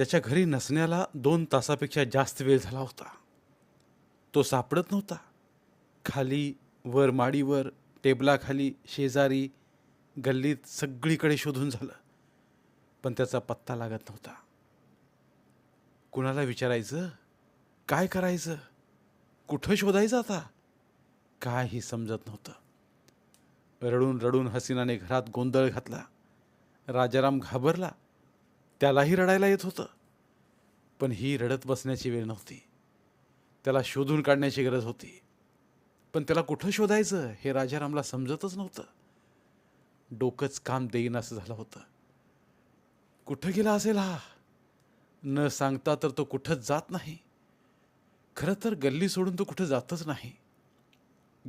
त्याच्या घरी नसण्याला दोन तासापेक्षा जास्त वेळ झाला होता. तो सापडत नव्हता. खाली वर माडीवर टेबलाखाली शेजारी गल्लीत सगळीकडे शोधून झालं. पण त्याचा पत्ता लागत नव्हता. कुणाला विचारायचं? काय करायचं? कुठं शोधायचं आता? काही समजत नव्हतं. रडून रडून हसीनाने घरात गोंधळ घातला. राजाराम घाबरला. त्यालाही रडायला येत होतं. पण ही रडत बसण्याची वेळ नव्हती. त्याला शोधून काढण्याची गरज होती. पण त्याला कुठं शोधायचं हे राजारामला समजतच नव्हतं. डोकंच काम देईन असं झालं होतं. कुठं गेला असेल हा? न सांगता तर तो कुठंच जात नाही. खरं तर गल्ली सोडून तो कुठं जातच नाही.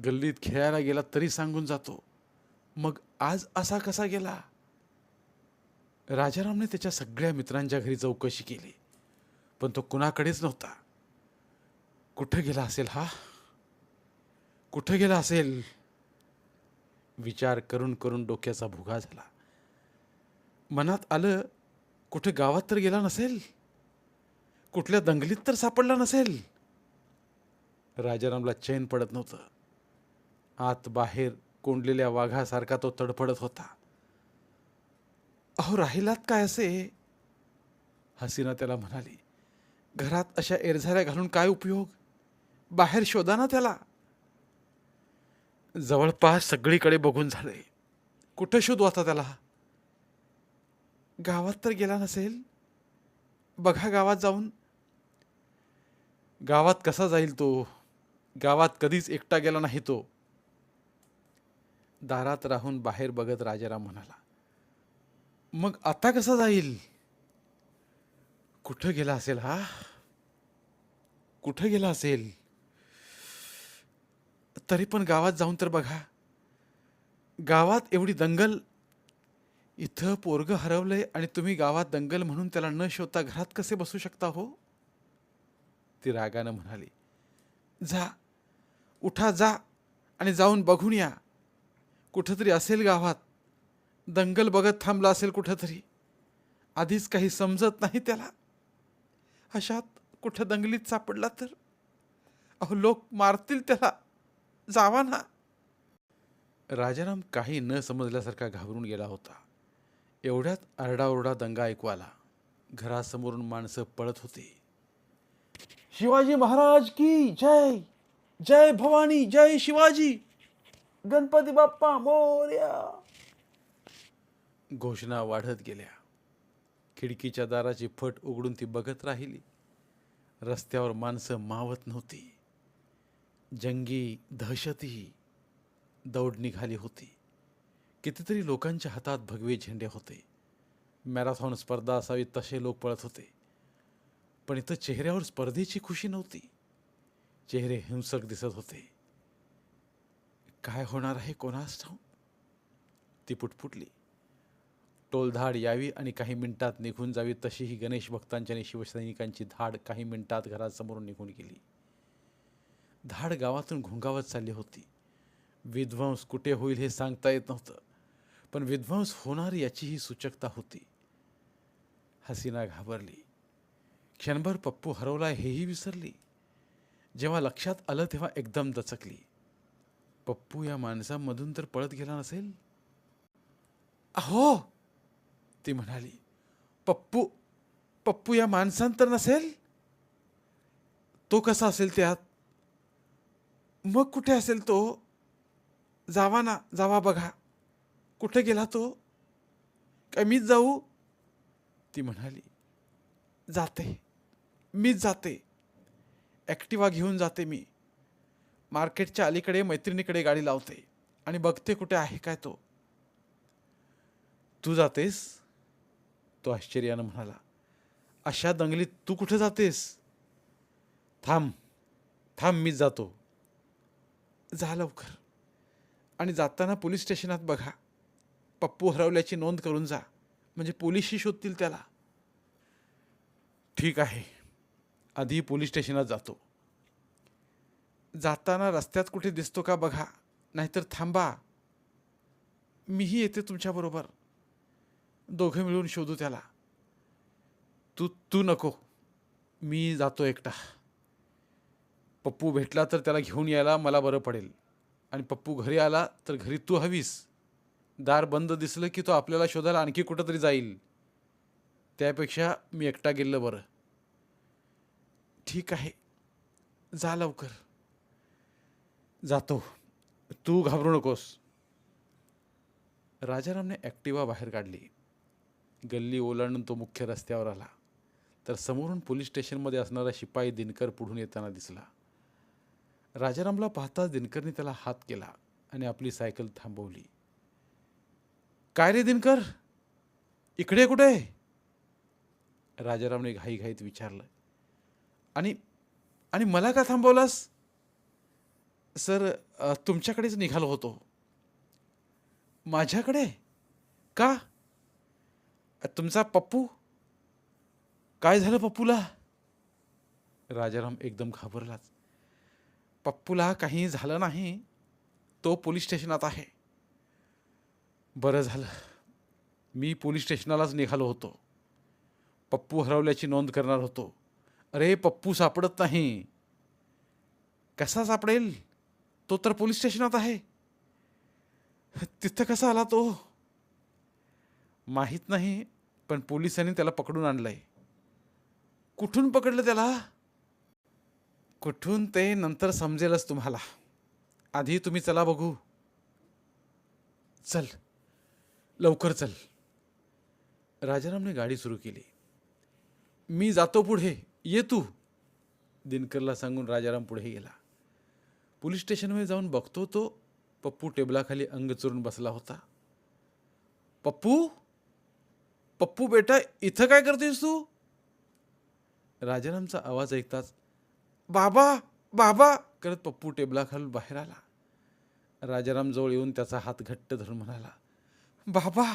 गल्लीत खेळायला गेला तरी सांगून जातो. मग आज असा कसा गेला? राजारामने त्याच्या सगळ्या मित्रांच्या घरी चौकशी केली. पण तो कुणाकडेच नव्हता. कुठं गेला असेल हा? कुठं गेला असेल? विचार करून करून डोक्याचा भुगा झाला. मनात आलं कुठे गावात तर गेला नसेल? कुठल्या दंगलीत तर सापडला नसेल? राजारामला चैन पडत नव्हतं. आत बाहेर कोंडलेल्या वाघासारखा तो तडफडत होता. अहो राहिलात काय असे? हसीना त्याला म्हणाली घरात अशा एरझाऱ्या घालून काय उपयोग? बाहेर शोधा ना त्याला. जवळपास सगळीकडे बघून झाले. कुठं शोधू आता त्याला? गावात तर गेला नसेल? बघा गावात जाऊन. गावात कसा जाईल तो? गावात कधीच एकटा गेला नाही तो. दारात राहून बाहेर बघत राजाराम म्हणाला मग आता कसा जाईल? कुठं गेला असेल हा? कुठं गेला असेल? तरी पण गावात जाऊन तर बघा. गावात एवढी दंगल. इथं पोरग हरवलंय आणि तुम्ही गावात दंगल म्हणून त्याला न शोधता घरात कसे बसू शकता हो? ती रागानं म्हणाली. जा. उठा जा आणि जाऊन बघून या. कुठंतरी असेल गावात. दंगल बघत थांबला असेल कुठंतरी. आधीच काही समजत नाही त्याला. अशात कुठं दंगलीत सापडला तर? अहो लोक मारतील त्याला. जावा ना. राजाराम काही न समजल्यासारखा घाबरून गेला होता. एवढ्यात आरडाओरडा दंगा ऐकू आला घरासमोरून माणसं पळत होती. शिवाजी महाराज की जय? जय भवानी जय शिवाजी. गणपती बाप्पा मोर्या. घोषणा वाढत गेल्या. खिडकीच्या दाराची फट उघडून ती बघत राहिली. रस्त्यावर माणसं मावत नव्हती. जंगी दहशतही दौड निघाली होती. कितीतरी लोकांच्या हातात भगवे झेंडे होते. मॅरेथॉन स्पर्धा असावी तसे लोक पळत होते. पण इथं चेहऱ्यावर स्पर्धेची खुशी नव्हती. चेहरे हिंसक दिसत होते. काय होणार आहे कोणास ठाऊ ती पुटपुटली. टोलधाड यावी आणि काही मिनिटात निघून जावी तशी ही गणेश भक्तांची आणि शिवसैनिकांची धाड काही मिनिटात घरासमोरून निघून गेली. धाड गावातून घुंगावत चालली होती. विध्वंस कुठे होईल हे सांगता येत नव्हतं पण विध्वंस होणार याचीही सूचकता होती. हसीना घाबरली. क्षणभर पप्पू हरवला हेही विसरली. जेव्हा लक्षात आलं तेव्हा एकदम दचकली. पप्पू या माणसामधून तर पळत गेला नसेल? अहो! ती म्हणाली पप्पू पप्पू या माणसांत तर नसेल? तो कसा असेल त्यात? मग कुठे असेल तो? जावा ना जावा बघा. कुठे गेला तो? काय मीच जाऊ. ती म्हणाली जाते मीच जाते. ॲक्टिवा घेऊन जाते मी. मार्केटच्या अलीकडे मैत्रिणीकडे गाडी लावते आणि बघते कुठे आहे काय तो. तू जातेस? तो आश्चर्यानं म्हणाला अशा दंगलीत तू कुठं जातेस? थांब थांब मी जातो. जा लवकर. आणि जाताना पोलीस स्टेशनात बघा. पप्पू हरवल्याची नोंद करून जा. म्हणजे पोलीसही शोधतील त्याला. ठीक आहे. आधी पोलीस स्टेशनात जातो. जाताना रस्त्यात कुठे दिसतो का बघा. नाहीतर थांबा. मीही येते तुमच्याबरोबर दोघं मिळून शोधू त्याला. तू तू नको. मी जातो एकटा. पप्पू भेटला तर त्याला घेऊन यायला मला बरं पडेल. आणि पप्पू घरी आला तर घरी तू हवीस. दार बंद दिसलं की तो आपल्याला शोधायला आणखी कुठंतरी जाईल. त्यापेक्षा मी एकटा गेलं बरं. ठीक आहे. जा लवकर. जातो. तू घाबरू नकोस. राजारामने ॲक्टिवा बाहेर काढली. गल्ली ओलांडून तो मुख्य रस्त्यावर आला. तर समोरून पोलीस स्टेशनमध्ये असणारा शिपाई दिनकर पुढून येताना दिसला. राजारामला पाहताच दिनकरने त्याला हात केला आणि आपली सायकल थांबवली. काय रे दिनकर? इकडे कुठे? राजारामने घाईघाईत विचारलं. आणि आणि मला का थांबवलास? सर तुमच्याकडेच निघालो होतो. माझ्याकडे? का? तुमचा पप्पू? काय झालं पप्पूला? राजाराम एकदम घाबरलाच. पप्पूला काही झालं नाही तो पोलीस स्टेशनात आहे. बरं झालं. मी पोलीस स्टेशनालाच निघालो होतो. पप्पू हरवल्याची नोंद करणार होतो. अरे पप्पू सापडत नाही. कसा सापडेल? तो तर पोलीस स्टेशनात आहे. तिथं कसा आला तो? माहीत नाही पण पोलिसांनी त्याला पकडून आणलंय. कुठून पकडलं त्याला? कुठून ते नंतर समजेलच तुम्हाला. आधी तुम्ही चला बघू. चल. लवकर चल. राजारामने गाडी सुरू केली. मी जातो पुढे. ये तू. दिनकरला सांगून राजाराम पुढे गेला. पोलीस स्टेशनमध्ये जाऊन बघतो तो. पप्पू टेबलाखाली अंग चुरून बसला होता. पप्पू! पप्पू बेटा इथं काय करतेस तू? राजारामचा आवाज ऐकताच बाबा बाबा करत पप्पू टेबलाखालून बाहेर आला. राजाराम जवळ येऊन त्याचा हात घट्ट धरून म्हणाला बाबा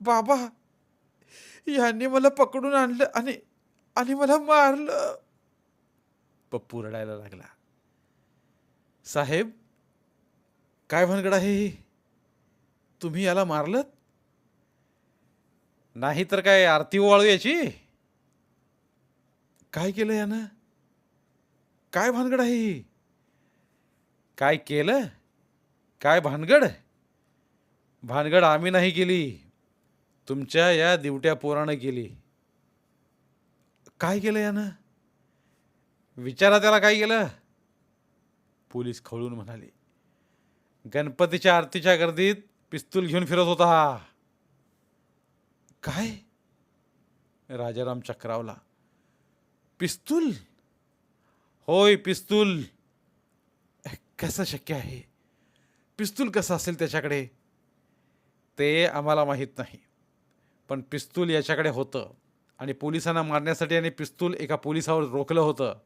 बाबा यांनी मला पकडून आणलं आणि आणि मला मारलं. पप्पू रडायला लागला. साहेब काय भानगड आहे तुम्ही याला मारलत? नाही तर काय आरती ओवाळू याची काय केलं यानं? काय भानगड आहे ही? काय केलं? काय भानगड? भानगड आम्ही नाही केली. तुमच्या या दिवट्या पोरानं केली. काय केलं यानं? विचारा त्याला काय केलं. पोलीस खवळून म्हणाले गणपतीच्या आरतीच्या गर्दीत पिस्तूल घेऊन फिरत होता हा. काय? राजाराम चक्रावला पिस्तूल? होय पिस्तूल. कसं शक्य आहे? पिस्तूल कसं असेल त्याच्याकडे? ते आम्हाला माहीत नाही पण पिस्तूल याच्याकडे होतं आणि पोलिसांना मारण्यासाठी आणि पिस्तूल एका पोलिसावर रोखलं होतं.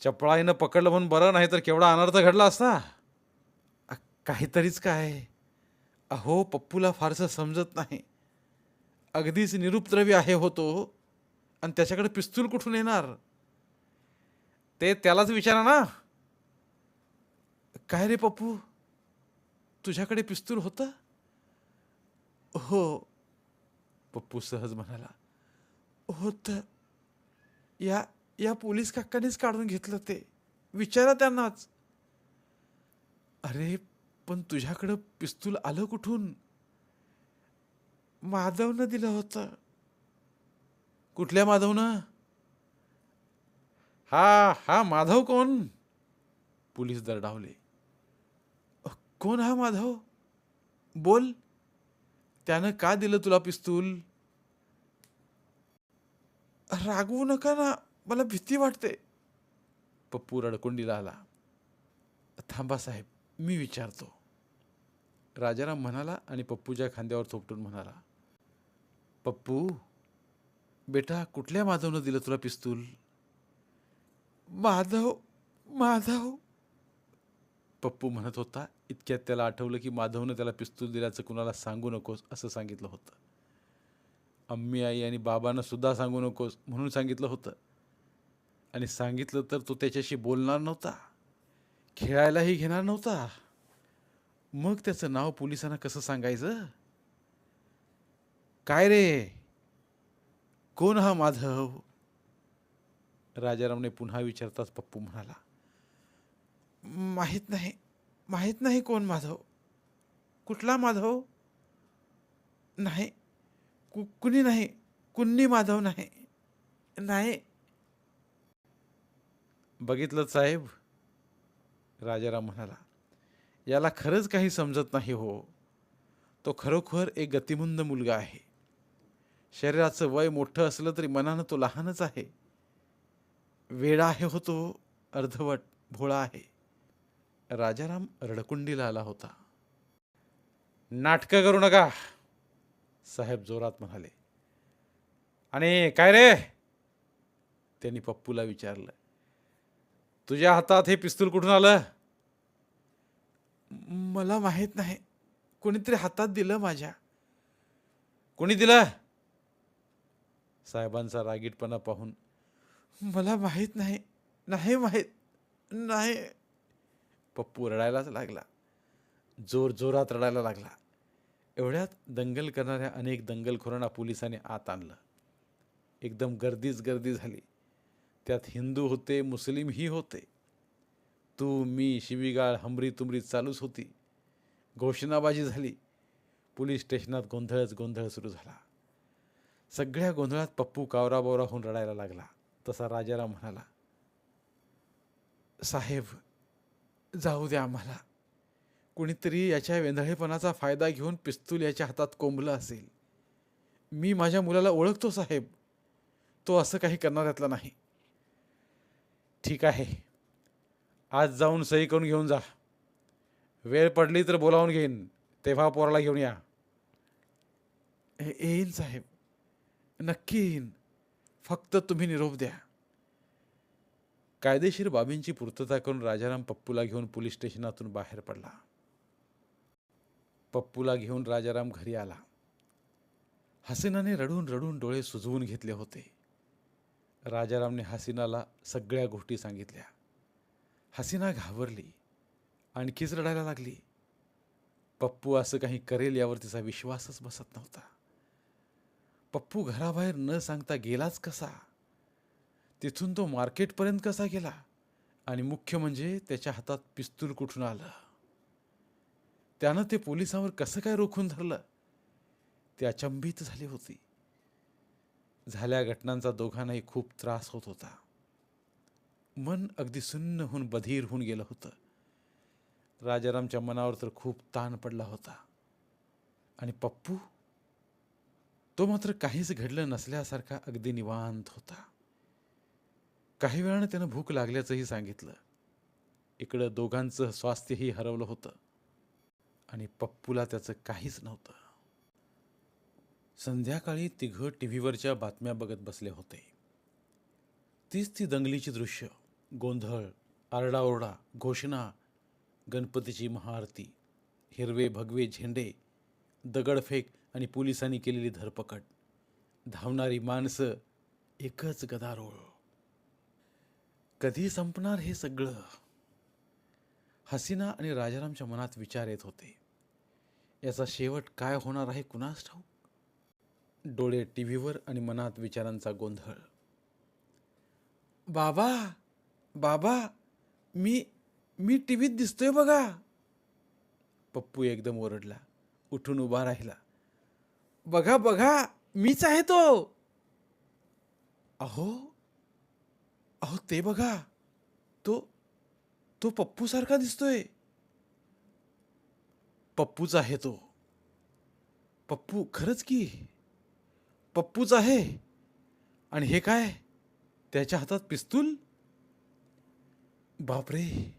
चपळाईनं पकडलं म्हणून बरं नाही तर केवढा अनर्थ घडला असता? काहीतरीच काय. अहो पप्पूला फारसं समजत नाही. अगदीच निरुपद्रवी आहे होतो आणि त्याच्याकडे पिस्तूल कुठून येणार? ते त्यालाच विचारा ना. काय रे पप्पू? तुझ्याकडे पिस्तूल होतं? हो. पप्पू सहज म्हणाला हो तर या या पोलीस काकानेच काढून घेतलं ते. विचारा त्यांनाच. अरे पण तुझ्याकडं पिस्तूल आलं कुठून? माधवनं दिलं होतं. कुठल्या माधवनं? हा हा माधव कोण? पोलीस दरडावले. कोण हा माधव? बोल. त्यानं का दिलं तुला पिस्तूल? रागवू नका ना मला भीती वाटते. पप्पू रडकुंडीला आला थांबा साहेब मी विचारतो. राजाराम म्हणाला आणि पप्पूच्या खांद्यावर थोपटून म्हणाला पप्पू बेटा कुठल्या माधवनं दिलं तुला पिस्तूल? माधव माधव. पप्पू म्हणत होता इतक्यात त्याला आठवलं की माधवनं त्याला पिस्तूल दिल्याचं कुणाला सांगू नकोस असं सांगितलं होतं. अम्मी आई आणि बाबांना सुद्धा सांगू नकोस म्हणून सांगितलं होतं. आणि सांगितलं तर तो त्याच्याशी बोलणार नव्हता. खेळायलाही घेणार नव्हता. मग त्याचं नाव पोलिसांना कसं सांगायचं? काय रे? कोण हा माधव राजारामने पुन्हा विचारताच पप्पू म्हणाला माहीत नाही माहीत नाही कोण माधव कुठला माधव नाही. कु कुणी नाही. कुणी माधव नाही. नाही. बघितलं साहेब राजाराम म्हणाला याला खरंच काही समजत नाही हो. तो खरोखर एक गतिमंद मुलगा आहे. शरीराचं वय मोठं असलं तरी मनानं तो लहानच आहे. वेडा आहे होतो अर्धवट भोळा आहे. राजाराम रडकुंडीला आला होता. नाटकं करू नका साहेब जोरात म्हणाले. आणि काय रे? त्यांनी पप्पूला विचारलं. तुझ्या हातात हे पिस्तूल कुठून आलं? मला माहीत नाही. कोणीतरी हातात दिलं माझ्या. कोणी दिलं? साहेबांचा रागीटपणा पाहून. मला माहीत नाही नाही माहीत नाही. पप्पू रडायलाच लागला. जोर जोरात रडायला लागला. एवढ्यात दंगल करणाऱ्या अनेक दंगलखोरांना पोलिसांनी आत आणलं. एकदम गर्दीच गर्दी झाली. त्यात हिंदू होते मुस्लिमही होते. तू मी शिवीगाळ हमरी तुमरी चालूच होती. घोषणाबाजी झाली. पोलीस स्टेशनात गोंधळच गोंधळ सुरू झाला. सगळ्या गोंधळात पप्पू कावराबोरा होऊन रडायला लागला. तसा राजाराम म्हणाला साहेब जाऊ द्या आम्हाला. कुणीतरी याच्या वेंधळेपणाचा फायदा घेऊन पिस्तूल याच्या हातात कोंबलं असेल. मी माझ्या मुलाला ओळखतो साहेब. तो असं काही करणाऱ्यातला नाही. ठीक आहे. आज जाऊन सही करून घेऊन जा. वेळ पडली तर बोलावून घेईन. तेव्हा पोराला घेऊन या येईन साहेब. नक्की येईन फक्त तुम्ही निरोप द्या. कायदेशीर बाबींची पूर्तता करून राजाराम पप्पूला घेऊन पोलीस स्टेशनातून बाहेर पडला. पप्पूला घेऊन राजाराम घरी आला. हसीनाने रडून रडून डोळे सुजवून घेतले होते. राजारामने हसीनाला सगळ्या गोष्टी सांगितल्या. हसीना घाबरली. आणखीच रडायला लागली. पप्पू असं काही करेल यावर तिचा विश्वासच बसत नव्हता. पप्पू घराबाहेर न सांगता गेलाच कसा? तिथून तो मार्केटपर्यंत कसा गेला? आणि मुख्य म्हणजे त्याच्या हातात पिस्तूल कुठून आलं? त्यानं ते पोलिसांवर कसं काय रोखून धरलं? ते अचंबित झाली होती. झाल्या घटनांचा दोघांनाही खूप त्रास होत होता. मन अगदी सुन्न होऊन बधीर होऊन गेलं होतं. राजारामच्या मनावर तर खूप ताण पडला होता. आणि पप्पू तो मात्र काहीच घडलं नसल्यासारखा अगदी निवांत होता. काही वेळानं त्यानं भूक लागल्याचंही सांगितलं. इकडं दोघांचं स्वास्थ्यही हरवलं होतं आणि पप्पूला त्याचं काहीच नव्हतं. संध्याकाळी तिघं टी व्हीवरच्या बातम्या बघत बसले होते. तीच ती दंगलीची दृश्य गोंधळ आरडाओरडा घोषणा गणपतीची महाआरती हिरवे भगवे झेंडे दगडफेक आणि पोलिसांनी केलेली धरपकड. धावणारी माणसं एकच गदारोळ. कधी संपणार हे सगळं? हसीना आणि राजारामच्या मनात विचार येत होते. याचा शेवट काय होणार आहे कुणास ठाऊक? डोळे टी व्हीवर आणि मनात विचारांचा गोंधळ. बाबा बाबा मी मी टी व्हीत दिसतोय बघा. पप्पू एकदम ओरडला. उठून उभा राहिला. बघा बघा मीच आहे तो. अहो अहो ते बघा. तो तो पप्पू सारखा दिसतोय. पप्पूच आहे तो. पप्पू खरंच की पप्पूच आहे. आणि हे काय? त्याच्या हातात पिस्तूल? बापरे.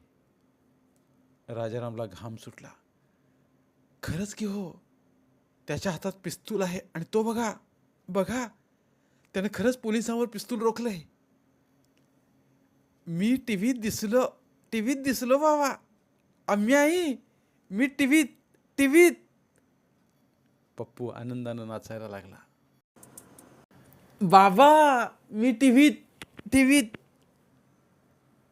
राजारामला घाम सुटला. खरंच की हो. त्याच्या हातात पिस्तूल आहे आणि तो बघा बघा त्यानं खरंच पोलिसांवर पिस्तूल रोखलंय. मी टी व्हीत दिसलो टी व्हीत दिसलो बाबा. आम्ही आई मी टी व्हीत टी व्हीत पप्पू आनंदानं नाचायला लागला. बाबा मी टी व्हीत टी व्हीत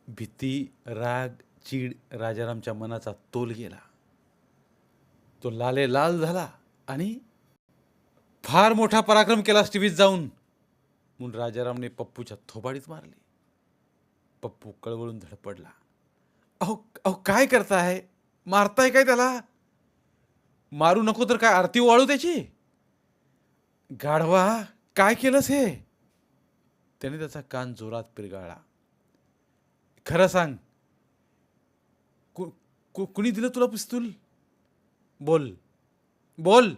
भीती राग चीड राजारामच्या मनाचा तोल गेला. तो लाले लाल झाला. आणि फार मोठा पराक्रम केला टीव्हीत जाऊन. म्हणून राजारामने पप्पूच्या थोबाडीत मारली. पप्पू कळवळून धडपडला. अहो अहो काय करताय? मारताय काय त्याला? मारू नको तर काय आरती वाळू त्याची? गाढवा काय केलंस हे? त्याने त्याचा कान जोरात पिरगाळला. खरं सांग. कु कु- कुणी दिलं तुला पिस्तूल? बोल. बोल.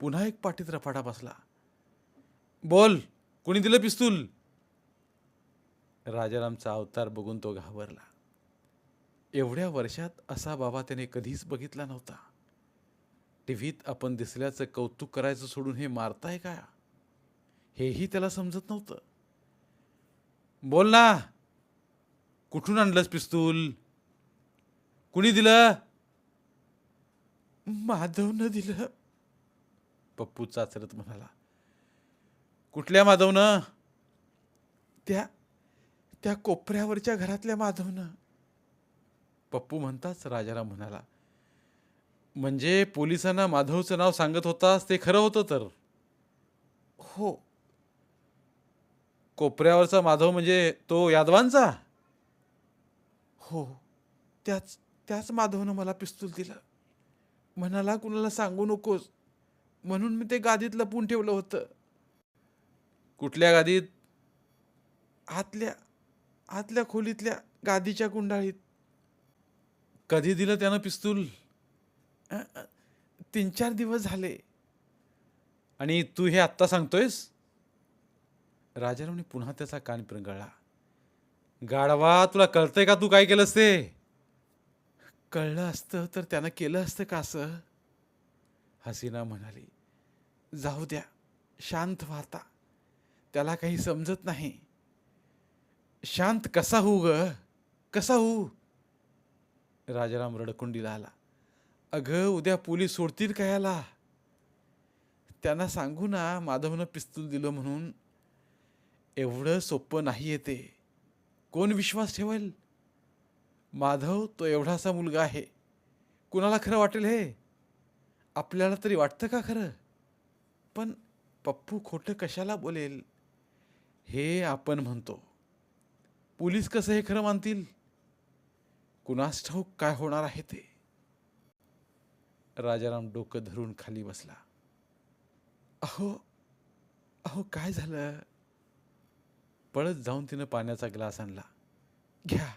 पुन्हा एक पाठीत रफाटा बसला. बोल कुणी दिलं पिस्तूल? राजारामचा अवतार बघून तो घाबरला. एवढ्या वर्षात असा बाबा त्याने कधीच बघितला नव्हता. टीव्हीत आपण दिसल्याचं कौतुक करायचं सोडून हे मारताय का? हेही त्याला समजत नव्हतं. बोल ना. कुठून आणलंस पिस्तूल? कुणी दिलं? माधवनं दिलं. पप्पू चाचरत म्हणाला कुठल्या माधवनं? त्या त्या कोपऱ्यावरच्या घरातल्या माधवनं. पप्पू म्हणताच राजाराम म्हणाला म्हणजे पोलिसांना माधवचं नाव सांगत होतास ते खरं होतं तर? हो. कोपऱ्यावरचा माधव म्हणजे तो यादवांचा? हो. त्याच त्याच माधवनं मला पिस्तूल दिलं. म्हणाला कुणाला सांगू नकोस. म्हणून मी ते गादीत लपून ठेवलं होतं. कुठल्या गादीत? आतल्या आतल्या खोलीतल्या गादीच्या कुंडाळीत. कधी दिलं त्यानं पिस्तूल? तीन चार दिवस झाले. आणि तू हे आत्ता सांगतोयस? राजारामने पुन्हा त्याचा कान पिरंगळला गाढवा तुला कळतंय का तू काय केलंस ते? कळलं असतं तर त्यानं केलं असतं का असं? हसीना म्हणाली जाऊ द्या शांत व्हाता त्याला काही समजत नाही. शांत कसा होऊ ग? कसा होऊ राजाराम रडकुंडीला आला. अगं उद्या पोलीस सोडतील का याला? त्यांना सांगू ना माधवनं पिस्तूल दिलं म्हणून. एवढं सोपं नाही येते कोण विश्वास ठेवेल? माधव तो एवढासा मुलगा आहे. कुणाला खरं वाटेल हे? आपल्याला तरी वाटतं का खरं? पण पप्पू खोटं कशाला बोलेल? हे आपण म्हणतो. पोलीस कसं हे खरं मानतील? कुणास ठाऊक काय होणार आहे ते? राजाराम डोकं धरून खाली बसला. अहो अहो काय झालं? पळत जाऊन तिनं पाण्याचा ग्लास आणला. घ्या.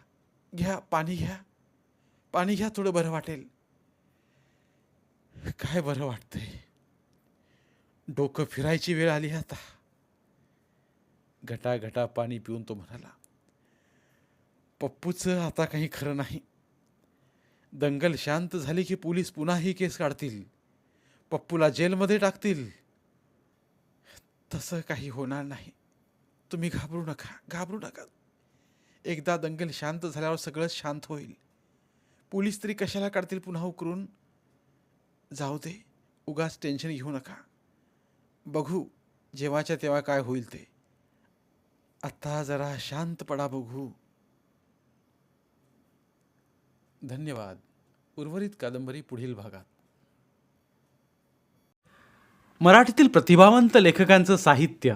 घ्या पाणी घ्या. पाणी घ्या थोडं बरं वाटेल. काय बरं वाटतंय? डोकं फिरायची वेळ आली आता. घटा घटा पाणी पिऊन तो म्हणाला पप्पूचं आता काही खरं नाही. दंगल शांत झाली की पोलीस पुन्हा ही केस काढतील. पप्पूला जेलमध्ये टाकतील. तसं काही होणार नाही. तुम्ही घाबरू नका घाबरू नका. एकदा दंगल शांत झाल्यावर सगळं शांत होईल. पोलीस तरी कशाला काढतील पुन्हा उकरून? जाऊ दे उगाच टेन्शन घेऊ नका. बघू जेव्हाच्या तेव्हा काय होईल ते. आत्ता जरा शांत पडा बघू. धन्यवाद. उर्वरित कादंबरी पुढील भागात. मराठीतील प्रतिभावंत लेखकांचं साहित्य.